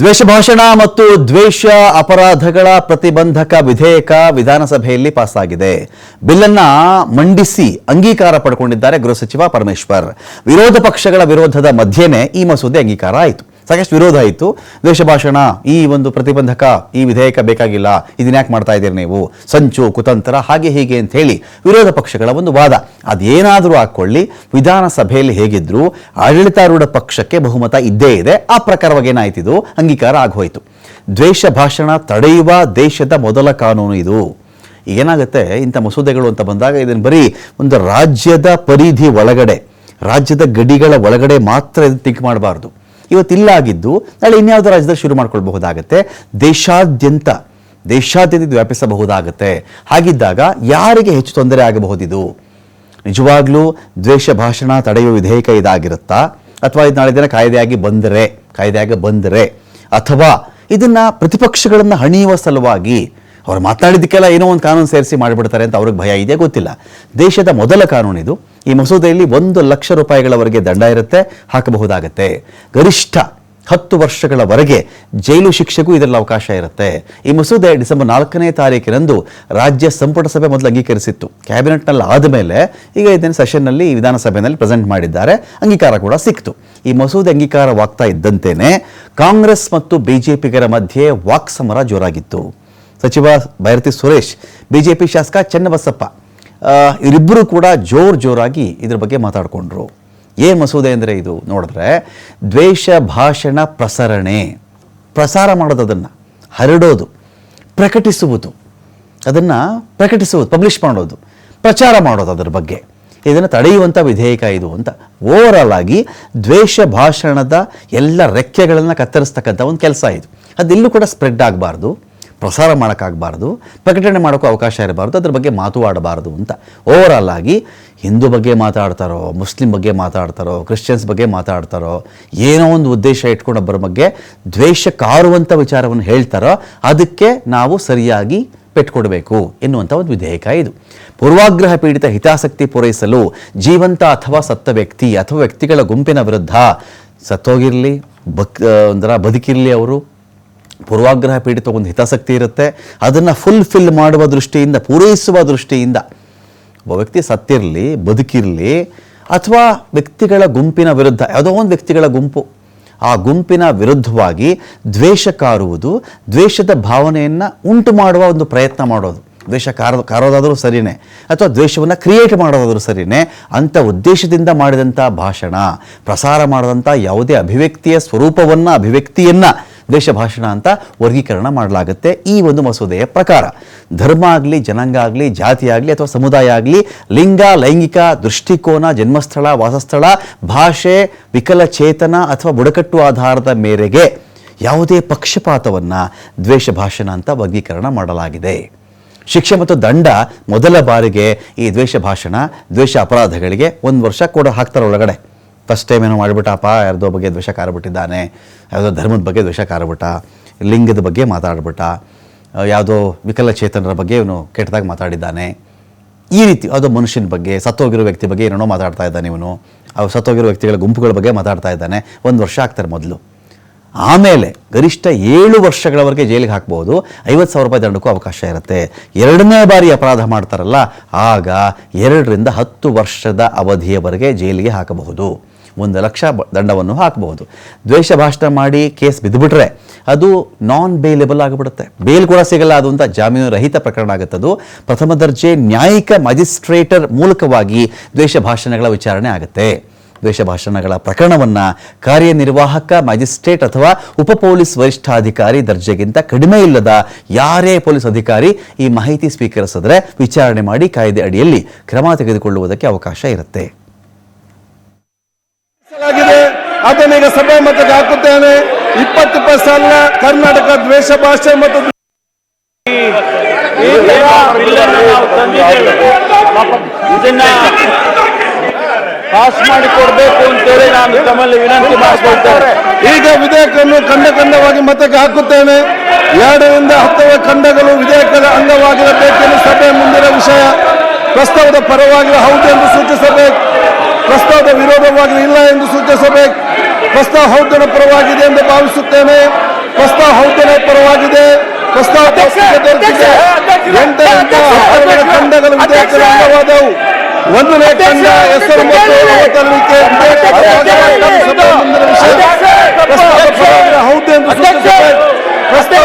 ದ್ವೇಷ ಭಾಷಣ ಮತ್ತು ದ್ವೇಷ ಅಪರಾಧಗಳ ಪ್ರತಿಬಂಧಕ ವಿಧೇಯಕ ವಿಧಾನಸಭೆಯಲ್ಲಿ ಪಾಸಾಗಿದೆ. ಬಿಲ್ಲನ್ನ ಮಂಡಿಸಿ ಅಂಗೀಕಾರ ಪಡ್ಕೊಂಡಿದ್ದಾರೆ ಗೃಹ ಸಚಿವ ಪರಮೇಶ್ವರ್. ವಿರೋಧ ಪಕ್ಷಗಳ ವಿರೋಧದ ಮಧ್ಯೆನೆ ಈ ಮಸೂದೆ ಅಂಗೀಕಾರ ಆಯಿತು. ಸಾಕಷ್ಟು ವಿರೋಧ ಆಯಿತು ದ್ವೇಷ ಭಾಷಣ, ಈ ಒಂದು ಪ್ರತಿಬಂಧಕ, ಈ ವಿಧೇಯಕ ಬೇಕಾಗಿಲ್ಲ, ಇದನ್ನ ಯಾಕೆ ಮಾಡ್ತಾ ಇದ್ದೀರಿ ನೀವು? ಸಂಚು, ಕುತಂತ್ರ, ಹಾಗೆ ಹೀಗೆ ಅಂತ ಹೇಳಿ ವಿರೋಧ ಪಕ್ಷಗಳ ಒಂದು ವಾದ. ಅದೇನಾದರೂ ಹಾಕ್ಕೊಳ್ಳಿ, ವಿಧಾನಸಭೆಯಲ್ಲಿ ಹೇಗಿದ್ರು, ಆಡಳಿತಾರೂಢ ಪಕ್ಷಕ್ಕೆ ಬಹುಮತ ಇದ್ದೇ ಇದೆ, ಆ ಪ್ರಕಾರವಾಗಿ ಏನಾಯ್ತಿದು? ಅಂಗೀಕಾರ ಆಗೋಯ್ತು. ದ್ವೇಷ ಭಾಷಣ ತಡೆಯುವ ದೇಶದ ಮೊದಲ ಕಾನೂನು ಇದು. ಏನಾಗುತ್ತೆ, ಇಂಥ ಮಸೂದೆಗಳು ಅಂತ ಬಂದಾಗ ಇದನ್ನು ಬರೀ ಒಂದು ರಾಜ್ಯದ ಪರಿಧಿ ಒಳಗಡೆ, ರಾಜ್ಯದ ಗಡಿಗಳ ಒಳಗಡೆ ಮಾತ್ರ ಇದು ಥಿಂಕ್ ಮಾಡಬಾರ್ದು. ಇವತ್ತಿಲ್ಲ ಆಗಿದ್ದು ನಾಳೆ ಇನ್ಯಾವುದೋ ರಾಜ್ಯದಲ್ಲಿ ಶುರು ಮಾಡ್ಕೊಳ್ಬಹುದಾಗತ್ತೆ. ದೇಶಾದ್ಯಂತ ದೇಶಾದ್ಯಂತ ಇದು ವ್ಯಾಪಿಸಬಹುದಾಗತ್ತೆ. ಹಾಗಿದ್ದಾಗ ಯಾರಿಗೆ ಹೆಚ್ಚು ತೊಂದರೆ ಆಗಬಹುದಿದು? ನಿಜವಾಗ್ಲೂ ದ್ವೇಷ ಭಾಷಣ ತಡೆಯುವ ವಿಧೇಯಕ ಇದಾಗಿರುತ್ತಾ? ಅಥವಾ ಇದು ನಾಳೆ ದಿನ ಕಾಯ್ದೆಯಾಗಿ ಬಂದರೆ ಕಾಯ್ದೆಯಾಗಿ ಬಂದರೆ? ಅಥವಾ ಇದನ್ನು ಪ್ರತಿಪಕ್ಷಗಳನ್ನ ಹಣಿಯುವ ಸಲುವಾಗಿ ಅವ್ರು ಮಾತಾಡಿದ್ದಕ್ಕೆಲ್ಲ ಏನೋ ಒಂದು ಕಾನೂನು ಸೇರಿಸಿ ಮಾಡಿಬಿಡ್ತಾರೆ ಅಂತ ಅವ್ರಿಗೆ ಭಯ ಇದೆಯಾ? ಗೊತ್ತಿಲ್ಲ. ದೇಶದ ಮೊದಲ ಕಾನೂನು ಇದು ಈ ಮಸೂದೆಯಲ್ಲಿ ಒಂದು ಲಕ್ಷ ರೂಪಾಯಿಗಳವರೆಗೆ ದಂಡ ಇರುತ್ತೆ, ಹಾಕಬಹುದಾಗತ್ತೆ. ಗರಿಷ್ಠ ಹತ್ತು ವರ್ಷಗಳವರೆಗೆ ಜೈಲು ಶಿಕ್ಷೆಗೂ ಇದರಲ್ಲಿ ಅವಕಾಶ ಇರುತ್ತೆ. ಈ ಮಸೂದೆ ಡಿಸೆಂಬರ್ ನಾಲ್ಕನೇ ತಾರೀಕಿನಂದು ರಾಜ್ಯ ಸಂಪುಟ ಸಭೆ ಮೊದಲು ಅಂಗೀಕರಿಸಿತ್ತು. ಕ್ಯಾಬಿನೆಟ್ನಲ್ಲಿ ಆದಮೇಲೆ ಈಗ ಇದನ್ನು ಸೆಷನ್ನಲ್ಲಿ ವಿಧಾನಸಭೆಯಲ್ಲಿ ಪ್ರೆಸೆಂಟ್ ಮಾಡಿದ್ದಾರೆ. ಅಂಗೀಕಾರ ಕೂಡ ಸಿಕ್ತು. ಈ ಮಸೂದೆ ಅಂಗೀಕಾರವಾಗ್ತಾ ಇದ್ದಂತೆಯೇ ಕಾಂಗ್ರೆಸ್ ಮತ್ತು ಬಿಜೆಪಿಗರ ಮಧ್ಯೆ ವಾಕ್ಸಮರ ಜೋರಾಗಿತ್ತು. ಸಚಿವ ಭೈರತಿ ಸುರೇಶ್, ಬಿಜೆಪಿ ಶಾಸಕ ಚನ್ನಬಸಪ್ಪ ಇವರಿಬ್ಬರು ಕೂಡ ಜೋರ್ ಜೋರಾಗಿ ಇದ್ರ ಬಗ್ಗೆ ಮಾತಾಡಿಕೊಂಡ್ರು. ಏನು ಮಸೂದೆ ಅಂದರೆ ಇದು? ನೋಡಿದ್ರೆ ದ್ವೇಷ ಭಾಷಣ ಪ್ರಸರಣೆ. ಪ್ರಸಾರ ಮಾಡೋದು ಅದನ್ನು ಹರಡೋದು, ಪ್ರಕಟಿಸುವುದು. ಅದನ್ನು ಪ್ರಕಟಿಸುವುದು ಪಬ್ಲಿಷ್ ಮಾಡೋದು, ಪ್ರಚಾರ ಮಾಡೋದು ಅದರ ಬಗ್ಗೆ. ಇದನ್ನು ತಡೆಯುವಂಥ ವಿಧೇಯಕ ಇದು ಅಂತ. ಓವರಾಲ್ ಆಗಿ ದ್ವೇಷ ಭಾಷಣದ ಎಲ್ಲ ರೆಕ್ಕೆಗಳನ್ನು ಕತ್ತರಿಸ್ತಕ್ಕಂಥ ಒಂದು ಕೆಲಸ ಇದು. ಅದೆಲ್ಲೂ ಕೂಡ ಸ್ಪ್ರೆಡ್ ಆಗಬಾರ್ದು. ಪ್ರಸಾರ ಮಾಡೋಕ್ಕಾಗಬಾರ್ದು, ಪ್ರಕಟಣೆ ಮಾಡೋಕ್ಕೂ ಅವಕಾಶ ಇರಬಾರ್ದು, ಅದ್ರ ಬಗ್ಗೆ ಮಾತು ಆಡಬಾರ್ದು ಅಂತ. ಓವರಾಲ್ ಆಗಿ ಹಿಂದೂ ಬಗ್ಗೆ ಮಾತಾಡ್ತಾರೋ, ಮುಸ್ಲಿಂ ಬಗ್ಗೆ ಮಾತಾಡ್ತಾರೋ, ಕ್ರಿಶ್ಚಿಯನ್ಸ್ ಬಗ್ಗೆ ಮಾತಾಡ್ತಾರೋ, ಏನೋ ಒಂದು ಉದ್ದೇಶ ಇಟ್ಕೊಂಡು ಒಬ್ಬರ ಬಗ್ಗೆ ದ್ವೇಷ ಕಾರುವಂಥ ವಿಚಾರವನ್ನು ಹೇಳ್ತಾರೋ, ಅದಕ್ಕೆ ನಾವು ಸರಿಯಾಗಿ ಪೆಟ್ಟುಕೊಡಬೇಕು ಎನ್ನುವಂಥ ಒಂದು ವಿಧೇಯಕ ಇದು. ಪೂರ್ವಾಗ್ರಹ ಪೀಡಿತ ಹಿತಾಸಕ್ತಿ ಪೂರೈಸಲು ಜೀವಂತ ಅಥವಾ ಸತ್ತ ವ್ಯಕ್ತಿ ಅಥವಾ ವ್ಯಕ್ತಿಗಳ ಗುಂಪಿನ ವಿರುದ್ಧ ಸತ್ತೋಗಿರಲಿ, ಬಕ್ ಒಂಥರ ಬದುಕಿರಲಿ ಅವರು ಪೂರ್ವಾಗ್ರಹ ಪೀಡಿತ ಒಂದು ಹಿತಾಸಕ್ತಿ ಇರುತ್ತೆ. ಅದನ್ನು ಫುಲ್ಫಿಲ್ ಮಾಡುವ ದೃಷ್ಟಿಯಿಂದ, ಪೂರೈಸುವ ದೃಷ್ಟಿಯಿಂದ ಒಬ್ಬ ವ್ಯಕ್ತಿ ಸತ್ತಿರಲಿ, ಬದುಕಿರಲಿ, ಅಥವಾ ವ್ಯಕ್ತಿಗಳ ಗುಂಪಿನ ವಿರುದ್ಧ, ಯಾವುದೋ ಒಂದು ವ್ಯಕ್ತಿಗಳ ಗುಂಪು, ಆ ಗುಂಪಿನ ವಿರುದ್ಧವಾಗಿ ದ್ವೇಷ ಕಾರುವುದು, ದ್ವೇಷದ ಭಾವನೆಯನ್ನು ಉಂಟು ಮಾಡುವ ಒಂದು ಪ್ರಯತ್ನ ಮಾಡೋದು. ದ್ವೇಷ ಕಾರ, ಕಾರೋದಾದರೂ ಸರಿಯೇ ಅಥವಾ ದ್ವೇಷವನ್ನು ಕ್ರಿಯೇಟ್ ಮಾಡೋದಾದರೂ ಸರಿಯೇ ಅಂಥ ಉದ್ದೇಶದಿಂದ ಮಾಡಿದಂಥ ಭಾಷಣ, ಪ್ರಸಾರ ಮಾಡಿದಂಥ ಯಾವುದೇ ಅಭಿವ್ಯಕ್ತಿಯ ಸ್ವರೂಪವನ್ನು, ಅಭಿವ್ಯಕ್ತಿಯನ್ನು ದ್ವೇಷ ಭಾಷಣ ಅಂತ ವರ್ಗೀಕರಣ ಮಾಡಲಾಗುತ್ತೆ ಈ ಒಂದು ಮಸೂದೆಯ ಪ್ರಕಾರ. ಧರ್ಮ ಆಗಲಿ, ಜನಾಂಗ ಆಗಲಿ, ಜಾತಿ ಆಗಲಿ ಅಥವಾ ಸಮುದಾಯ ಆಗಲಿ, ಲಿಂಗ, ಲೈಂಗಿಕ, ದೃಷ್ಟಿಕೋನ, ಜನ್ಮಸ್ಥಳ, ವಾಸಸ್ಥಳ, ಭಾಷೆ, ವಿಕಲಚೇತನ ಅಥವಾ ಬುಡಕಟ್ಟು ಆಧಾರದ ಮೇರೆಗೆ ಯಾವುದೇ ಪಕ್ಷಪಾತವನ್ನು ದ್ವೇಷ ಭಾಷಣ ಅಂತ ವರ್ಗೀಕರಣ ಮಾಡಲಾಗಿದೆ. ಶಿಕ್ಷೆ ಮತ್ತು ದಂಡ ಮೊದಲ ಬಾರಿಗೆ ಈ ದ್ವೇಷ ಭಾಷಣ, ದ್ವೇಷ ಅಪರಾಧಗಳಿಗೆ ಒಂದು ವರ್ಷ ಕೂಡ ಹಾಕ್ತಾರೆ ಒಳಗಡೆ. ಫಸ್ಟ್ ಟೈಮ್ ಏನೋ ಮಾಡಿಬಿಟ್ಟಪ್ಪ ಯಾರ್ದೋ ಬಗ್ಗೆ ದ್ವೇಷ ಕಾರಬಿಟ್ಟಿದ್ದಾನೆ ಯಾವುದೋ ಧರ್ಮದ ಬಗ್ಗೆ ದ್ವೇಷ ಕಾರಬಿಟ್ಟ, ಲಿಂಗದ ಬಗ್ಗೆ ಮಾತಾಡ್ಬಿಟ್ಟ ಯಾವುದೋ ವಿಕಲಚೇತನರ ಬಗ್ಗೆ ಇವನು ಕೆಟ್ಟದಾಗಿ ಮಾತಾಡಿದ್ದಾನೆ. ಈ ರೀತಿ, ಯಾವುದೋ ಮನುಷ್ಯನ ಬಗ್ಗೆ, ಸತ್ತೋಗಿರೋ ವ್ಯಕ್ತಿ ಬಗ್ಗೆ ಏನೇನೋ ಮಾತಾಡ್ತಾ ಇದ್ದಾನೆ ಇವನು. ಅವು ಸತ್ತೋಗಿರೋ ವ್ಯಕ್ತಿಗಳ ಗುಂಪುಗಳ ಬಗ್ಗೆ ಮಾತಾಡ್ತಾ ಇದ್ದಾನೆ. ಒಂದು ವರ್ಷ ಆಗ್ತಾರೆ ಮೊದಲು. ಆಮೇಲೆ ಗರಿಷ್ಠ ಏಳು ವರ್ಷಗಳವರೆಗೆ ಜೈಲಿಗೆ ಹಾಕ್ಬೋದು. ಐವತ್ತು ಸಾವಿರ ರೂಪಾಯಿ ದಂಡಕ್ಕೂ ಅವಕಾಶ ಇರುತ್ತೆ. ಎರಡನೇ ಬಾರಿ ಅಪರಾಧ ಮಾಡ್ತಾರಲ್ಲ, ಆಗ ಎರಡರಿಂದ ಹತ್ತು ವರ್ಷದ ಅವಧಿಯವರೆಗೆ ಜೈಲಿಗೆ ಹಾಕಬಹುದು. ಒಂದು ಲಕ್ಷ ದಂಡವನ್ನು ಹಾಕಬಹುದು. ದ್ವೇಷ ಭಾಷಣ ಮಾಡಿ ಕೇಸ್ ಬಿದ್ದುಬಿಟ್ರೆ ಅದು ನಾನ್ ಬೇಲೆಬಲ್ ಆಗಿಬಿಡುತ್ತೆ. ಬೇಲ್ ಕೂಡ ಸಿಗಲ್ಲ, ಅದು ಅಂತ ಜಾಮೀನು ರಹಿತ ಪ್ರಕರಣ ಆಗುತ್ತದು. ಪ್ರಥಮ ದರ್ಜೆ ನ್ಯಾಯಿಕ ಮ್ಯಾಜಿಸ್ಟ್ರೇಟರ್ ಮೂಲಕವಾಗಿ ದ್ವೇಷ ಭಾಷಣಗಳ ವಿಚಾರಣೆ ಆಗುತ್ತೆ. ದ್ವೇಷ ಭಾಷಣಗಳ ಪ್ರಕರಣವನ್ನು ಕಾರ್ಯನಿರ್ವಾಹಕ ಮ್ಯಾಜಿಸ್ಟ್ರೇಟ್ ಅಥವಾ ಉಪ ಪೊಲೀಸ್ ವರಿಷ್ಠಾಧಿಕಾರಿ ದರ್ಜೆಗಿಂತ ಕಡಿಮೆ ಇಲ್ಲದ ಯಾರೇ ಪೊಲೀಸ್ ಅಧಿಕಾರಿ ಈ ಮಾಹಿತಿ ಸ್ವೀಕರಿಸಿದ್ರೆ ವಿಚಾರಣೆ ಮಾಡಿ ಕಾಯ್ದೆ ಅಡಿಯಲ್ಲಿ ಕ್ರಮ ತೆಗೆದುಕೊಳ್ಳುವುದಕ್ಕೆ ಅವಕಾಶ ಇರುತ್ತೆ. ಈಗ ಸಭೆ ಮತಕ್ಕೆ ಹಾಕುತ್ತೇನೆ. ಇಪ್ಪತ್ತಿಪ್ಪತ್ತು ಸಾಲ ಕರ್ನಾಟಕ ದ್ವೇಷ ಭಾಷೆ ಮತ್ತು ಇದನ್ನ ಪಾಸ್ ಮಾಡಿ ಕೊಡ್ಬೇಕು ಅಂತೇಳಿ ನಾನು ತಮ್ಮಲ್ಲಿ ವಿನಂತಿ ಮಾಡಿಕೊಳ್ತೇನೆ. ಈಗ ವಿಧೇಯಕವನ್ನು ಖಂಡ ಖಂಡವಾಗಿ ಮತಕ್ಕೆ ಹಾಕುತ್ತೇನೆ. ಎರಡರಿಂದ ಹತ್ತನೇ ಖಂಡಗಳು ವಿಧೇಯಕದ ಅಂಗವಾಗಿರಬೇಕೆಂದು ಸಭೆ ಮುಂದಿನ ವಿಷಯ. ಪ್ರಸ್ತಾವದ ಪರವಾಗಿ ಹೌದು ಎಂದು ಸೂಚಿಸಬೇಕು. ಪ್ರಸ್ತಾವದ ವಿರೋಧವಾಗಿ ಇಲ್ಲ ಎಂದು ಸೂಚಿಸಬೇಕು ಪ್ರಸ್ತಾವ ಹೌದನ ಪರವಾಗಿದೆ ಎಂದು ಭಾವಿಸುತ್ತೇನೆ ಪ್ರಸ್ತಾವ ಹೌದನ ಪರವಾಗಿದೆ ಪ್ರಸ್ತಾವ ಖಂಡಗಳು ವಿಧೇಯಕದ ಅಂಗವಾದವು ಒಂದನೇ ಖಂಡ ಹೆಸರು ಮತ್ತು ಹೌದು ಎಂದು ಸೂಚಿಸಬೇಕು ಪ್ರಸ್ತಾವ